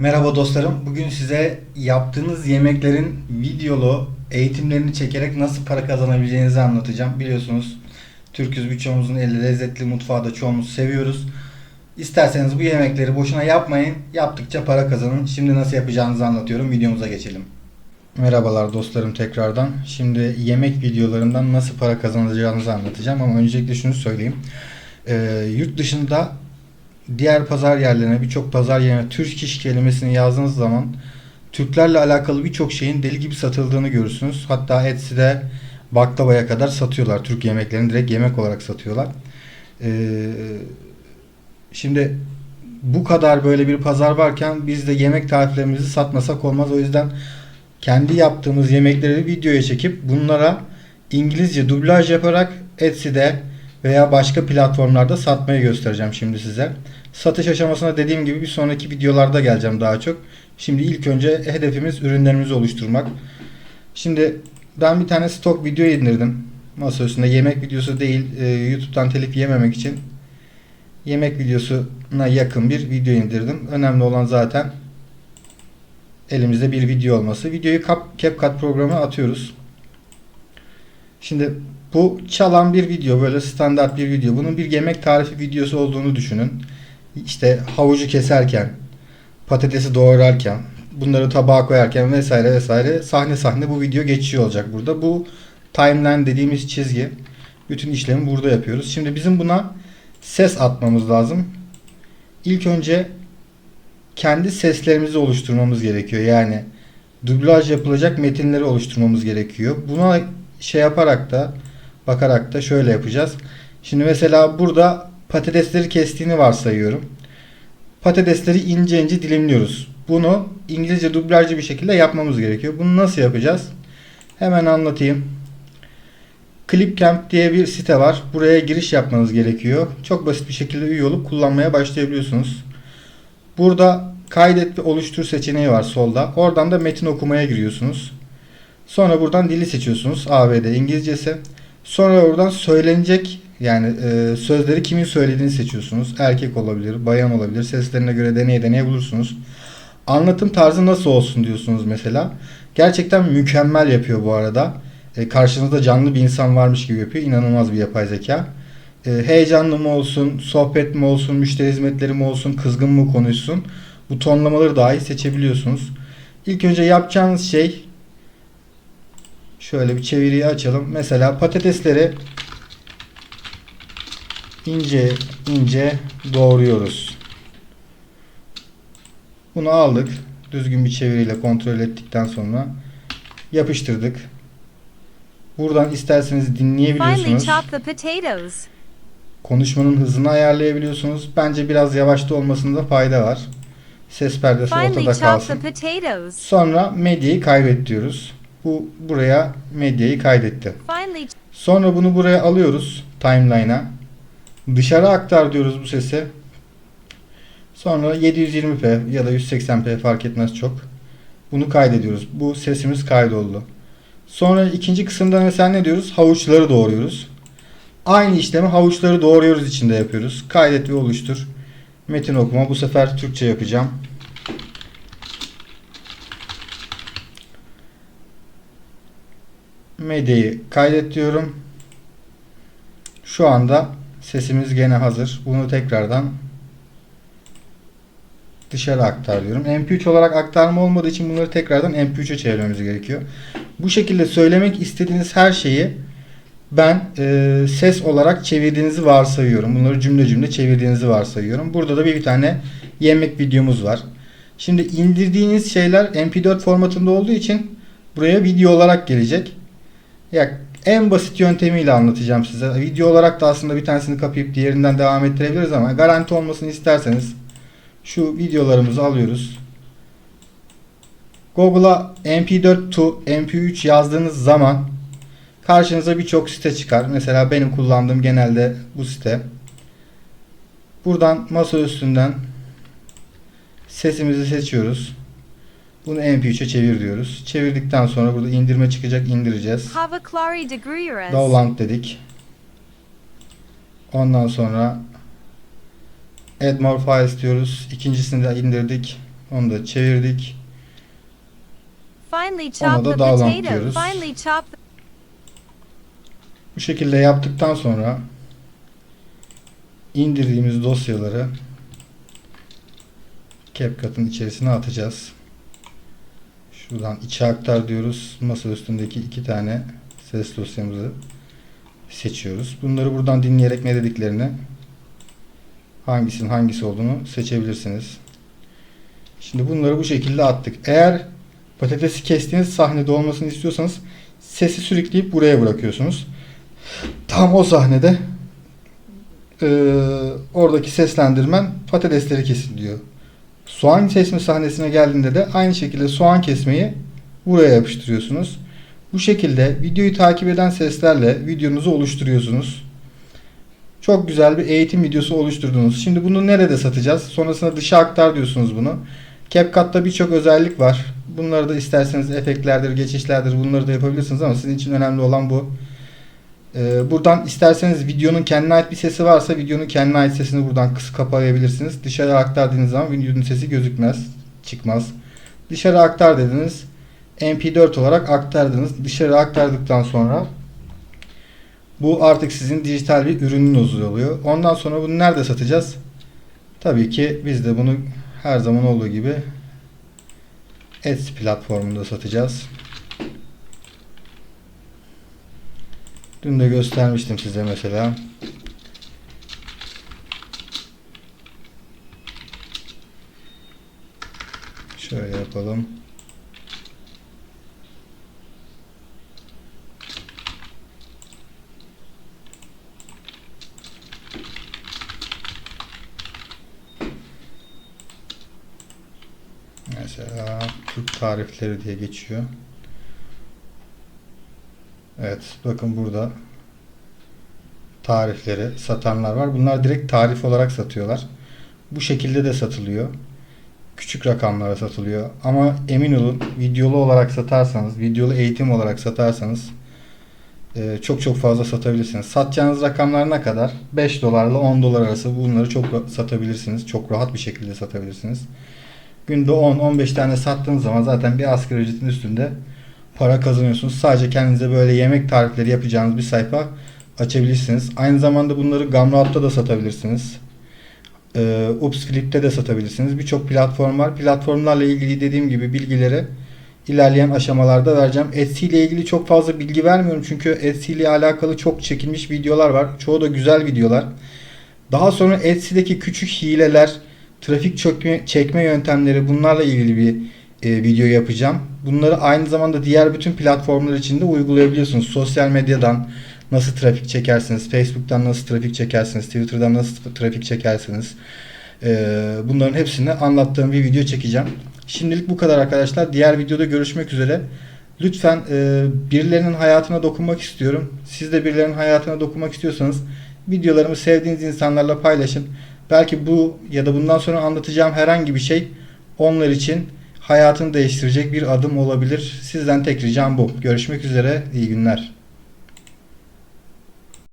Merhaba dostlarım. Bugün size yaptığınız yemeklerin videolu eğitimlerini çekerek nasıl para kazanabileceğinizi anlatacağım. Biliyorsunuz Türküz birçoğumuzun eli lezzetli mutfağı da çoğumuz seviyoruz. İsterseniz bu yemekleri boşuna yapmayın. Yaptıkça para kazanın. Şimdi nasıl yapacağınızı anlatıyorum. Videomuza geçelim. Merhabalar dostlarım tekrardan. Şimdi yemek videolarından nasıl para kazanacağınızı anlatacağım ama öncelikle şunu söyleyeyim. Ee, yurt dışında diğer pazar yerlerine birçok pazar yerine Türk iş kelimesini yazdığınız zaman Türklerle alakalı birçok şeyin deli gibi satıldığını görürsünüz. Hatta Etsy'de baklavaya kadar satıyorlar. Türk yemeklerini direkt yemek olarak satıyorlar. Ee, şimdi bu kadar böyle bir pazar varken biz de yemek tariflerimizi satmasak olmaz. O yüzden kendi yaptığımız yemekleri videoya çekip bunlara İngilizce dublaj yaparak Etsy'de veya başka platformlarda satmayı göstereceğim şimdi size. Satış aşamasına dediğim gibi bir sonraki videolarda geleceğim daha çok. Şimdi ilk önce hedefimiz ürünlerimizi oluşturmak. Şimdi ben bir tane stok video indirdim. Masa üstünde yemek videosu değil e, YouTube'dan telif yememek için yemek videosuna yakın bir video indirdim. Önemli olan zaten elimizde bir video olması. Videoyu Cap- CapCut programına atıyoruz. Şimdi bu çalan bir video böyle standart bir video. Bunun bir yemek tarifi videosu olduğunu düşünün. İşte havucu keserken, patatesi doğrarken, bunları tabağa koyarken vesaire vesaire sahne sahne bu video geçiyor olacak burada. Bu timeline dediğimiz çizgi. Bütün işlemi burada yapıyoruz. Şimdi bizim buna ses atmamız lazım. İlk önce kendi seslerimizi oluşturmamız gerekiyor. Yani dublaj yapılacak metinleri oluşturmamız gerekiyor. Buna şey yaparak da bakarak da şöyle yapacağız. Şimdi mesela burada patatesleri kestiğini varsayıyorum. Patatesleri ince ince dilimliyoruz. Bunu İngilizce dublajlı bir şekilde yapmamız gerekiyor. Bunu nasıl yapacağız? Hemen anlatayım. Clipcamp diye bir site var. Buraya giriş yapmanız gerekiyor. Çok basit bir şekilde üye olup kullanmaya başlayabiliyorsunuz. Burada kaydet ve oluştur seçeneği var solda. Oradan da metin okumaya giriyorsunuz. Sonra buradan dili seçiyorsunuz. ABD İngilizcesi. Sonra oradan söylenecek yani e, sözleri kimin söylediğini seçiyorsunuz. Erkek olabilir, bayan olabilir. Seslerine göre deneye deneye bulursunuz. Anlatım tarzı nasıl olsun diyorsunuz mesela. Gerçekten mükemmel yapıyor bu arada. E, karşınızda canlı bir insan varmış gibi yapıyor. İnanılmaz bir yapay zeka. E, heyecanlı mı olsun, sohbet mi olsun, müşteri hizmetleri mi olsun, kızgın mı konuşsun. Bu tonlamaları dahi seçebiliyorsunuz. İlk önce yapacağınız şey Şöyle bir çeviriyi açalım. Mesela patatesleri ince ince doğruyoruz. Bunu aldık. Düzgün bir çeviriyle kontrol ettikten sonra yapıştırdık. Buradan isterseniz dinleyebiliyorsunuz. Konuşmanın hızını ayarlayabiliyorsunuz. Bence biraz yavaşta olmasında fayda var. Ses perdesi ortada kalsın. Sonra medyayı kaydet diyoruz. Bu buraya medyayı kaydetti. Sonra bunu buraya alıyoruz timeline'a. Dışarı aktar diyoruz bu sesi. Sonra 720p ya da 180p fark etmez çok. Bunu kaydediyoruz. Bu sesimiz kaydoldu. Sonra ikinci kısımda mesela ne diyoruz? Havuçları doğruyoruz. Aynı işlemi havuçları doğruyoruz içinde yapıyoruz. Kaydet ve oluştur. Metin okuma. Bu sefer Türkçe yapacağım. Medyayı kaydet diyorum. Şu anda sesimiz gene hazır. Bunu tekrardan dışarı aktar diyorum. MP3 olarak aktarma olmadığı için bunları tekrardan MP3'e çevirmemiz gerekiyor. Bu şekilde söylemek istediğiniz her şeyi ben e, ses olarak çevirdiğinizi varsayıyorum. Bunları cümle cümle çevirdiğinizi varsayıyorum. Burada da bir, bir tane yemek videomuz var. Şimdi indirdiğiniz şeyler MP4 formatında olduğu için buraya video olarak gelecek. Ya en basit yöntemiyle anlatacağım size. Video olarak da aslında bir tanesini kapayıp diğerinden devam ettirebiliriz ama garanti olmasını isterseniz şu videolarımızı alıyoruz. Google'a MP4 to MP3 yazdığınız zaman karşınıza birçok site çıkar. Mesela benim kullandığım genelde bu site. Buradan masa üstünden sesimizi seçiyoruz. Bunu MP3'e çevir diyoruz. Çevirdikten sonra burada indirme çıkacak indireceğiz. Download dedik. Ondan sonra Add more files diyoruz. İkincisini de indirdik. Onu da çevirdik. Ona da potato. diyoruz. Bu şekilde yaptıktan sonra indirdiğimiz dosyaları CapCut'ın içerisine atacağız. Şuradan içe aktar diyoruz. Masa üstündeki iki tane ses dosyamızı seçiyoruz. Bunları buradan dinleyerek ne dediklerini hangisinin hangisi olduğunu seçebilirsiniz. Şimdi bunları bu şekilde attık. Eğer patatesi kestiğiniz sahnede olmasını istiyorsanız sesi sürükleyip buraya bırakıyorsunuz. Tam o sahnede eee, oradaki seslendirmen patatesleri kesin diyor. Soğan kesme sahnesine geldiğinde de aynı şekilde soğan kesmeyi buraya yapıştırıyorsunuz. Bu şekilde videoyu takip eden seslerle videonuzu oluşturuyorsunuz. Çok güzel bir eğitim videosu oluşturdunuz. Şimdi bunu nerede satacağız? Sonrasında dışa aktar diyorsunuz bunu. CapCut'ta birçok özellik var. Bunları da isterseniz efektlerdir, geçişlerdir bunları da yapabilirsiniz ama sizin için önemli olan bu. Ee, buradan isterseniz videonun kendine ait bir sesi varsa videonun kendine ait sesini buradan kısa kapayabilirsiniz. Dışarı aktardığınız zaman videonun sesi gözükmez, çıkmaz. Dışarı aktar dediniz. MP4 olarak aktardınız. Dışarı aktardıktan sonra bu artık sizin dijital bir ürününüz oluyor. Ondan sonra bunu nerede satacağız? Tabii ki biz de bunu her zaman olduğu gibi Etsy platformunda satacağız. Dün de göstermiştim size mesela. Şöyle yapalım. Mesela Türk tarifleri diye geçiyor. Evet bakın burada tarifleri satanlar var. Bunlar direkt tarif olarak satıyorlar. Bu şekilde de satılıyor. Küçük rakamlara satılıyor. Ama emin olun videolu olarak satarsanız, videolu eğitim olarak satarsanız e, çok çok fazla satabilirsiniz. Satacağınız rakamlar ne kadar? 5 dolarla 10 dolar arası bunları çok satabilirsiniz. Çok rahat bir şekilde satabilirsiniz. Günde 10-15 tane sattığınız zaman zaten bir asgari ücretin üstünde para kazanıyorsunuz. Sadece kendinize böyle yemek tarifleri yapacağınız bir sayfa açabilirsiniz. Aynı zamanda bunları Gumroad'da da satabilirsiniz. Ee, Upsflip'te de satabilirsiniz. Birçok platform var. Platformlarla ilgili dediğim gibi bilgileri ilerleyen aşamalarda vereceğim. Etsy ile ilgili çok fazla bilgi vermiyorum. Çünkü Etsy ile alakalı çok çekilmiş videolar var. Çoğu da güzel videolar. Daha sonra Etsy'deki küçük hileler, trafik çökme, çekme yöntemleri bunlarla ilgili bir e, video yapacağım. Bunları aynı zamanda diğer bütün platformlar için de uygulayabiliyorsunuz. Sosyal medyadan nasıl trafik çekersiniz, Facebook'tan nasıl trafik çekersiniz, Twitter'dan nasıl trafik çekersiniz. E, bunların hepsini anlattığım bir video çekeceğim. Şimdilik bu kadar arkadaşlar. Diğer videoda görüşmek üzere. Lütfen e, birilerinin hayatına dokunmak istiyorum. Siz de birilerinin hayatına dokunmak istiyorsanız videolarımı sevdiğiniz insanlarla paylaşın. Belki bu ya da bundan sonra anlatacağım herhangi bir şey onlar için hayatını değiştirecek bir adım olabilir. Sizden tek ricam bu. Görüşmek üzere. İyi günler.